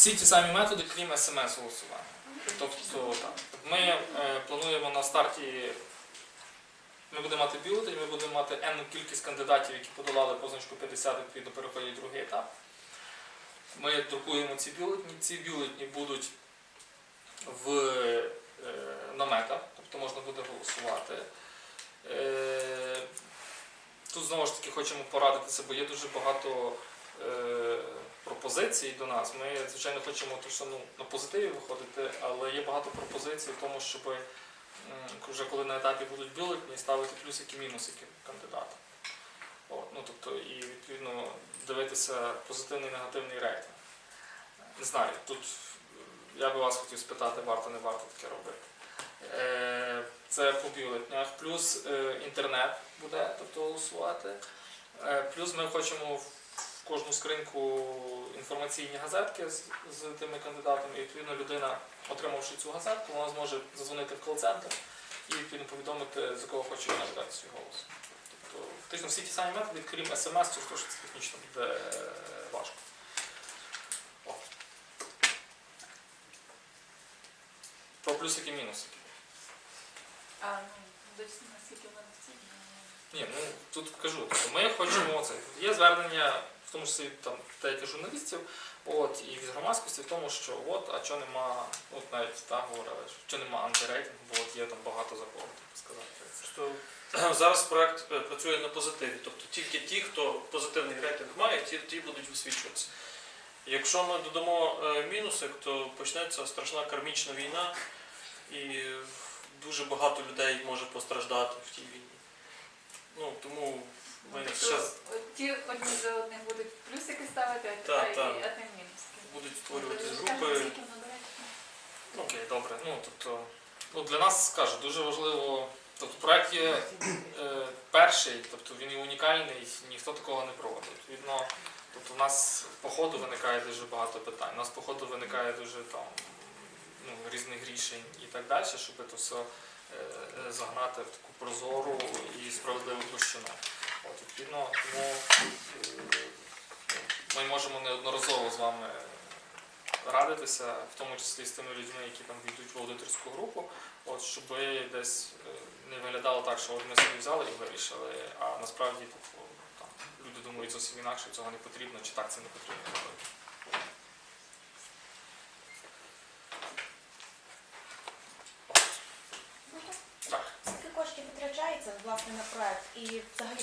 всі ті самі методи, крім смс-голосування. Тобто ми е, плануємо на старті, ми будемо мати бюлетень, ми будемо мати енну кількість кандидатів, які подолали позначку 50, відповідно переходять другий етап. Ми друкуємо ці бюлетні. Ці бюлетні будуть в е, наметах, тобто можна буде голосувати. Е, Тут знову ж таки хочемо порадитися, бо є дуже багато пропозицій до нас. Ми, звичайно, хочемо то, що, ну, на позитиві виходити, але є багато пропозицій в тому, щоб вже коли на етапі будуть бюлетні, ставити плюсики мінусики кандидата. От, ну, тобто, і відповідно дивитися позитивний негативний рейтинг. Не знаю, тут я би вас хотів спитати, варто не варто таке робити. Е, Це по бюлетнях, плюс е, інтернет буде тобто, голосувати. Е, Плюс ми хочемо в кожну скриньку інформаційні газетки з, з тими кандидатами. І відповідно людина, отримавши цю газетку, вона зможе задзвонити в кол-центр і відповідно повідомити, за кого хоче вона віддати свій голос. Тобто, фактично всі ті самі методи, крім смс, те, що це технічно буде е, важко. О. Про плюсики і мінусики. А, ну, наскільки. Ні, ну тут кажу, ми хочемо це. Є звернення, в тому числі там деяких журналістів, от і від громадськості в тому, що от, а чого нема, от навіть так говорили, що нема антирейтингу, бо от є там багато законів, так сказати. Просто зараз проект е, працює на позитиві. Тобто тільки ті, хто позитивний рейтинг має, ті, ті будуть висвічуватися. Якщо ми додамо е, мінусик, то почнеться страшна кармічна війна, і дуже багато людей може постраждати в тій війні. Ну, тому ми Тобто, зараз от ті одні за одних будуть плюсики ставити, а, Так, а, так. а мінуски. будуть створювати групи. Ну, Окей, добре. Ну, тобто, ну, для нас скажу, дуже важливо. Тобто проект є е, перший, тобто він є унікальний, ніхто такого не проводив. Відповідно, тобто, у нас по ходу виникає дуже багато питань. У нас по ходу виникає дуже там ну, різних рішень і так далі, щоб це все е, е, загнати в таку прозору і справедливу площину. От, відповідно, тому е, ми можемо неодноразово з вами радитися, в тому числі з тими людьми, які там війдуть в аудиторську групу, от, щоб десь е, не виглядало так, що ми собі взяли і вирішили, а насправді там, люди думають зовсім інакше, цього не потрібно, чи так це не потрібно робити. Скільки коштів витрачається власне на проект? І взагалі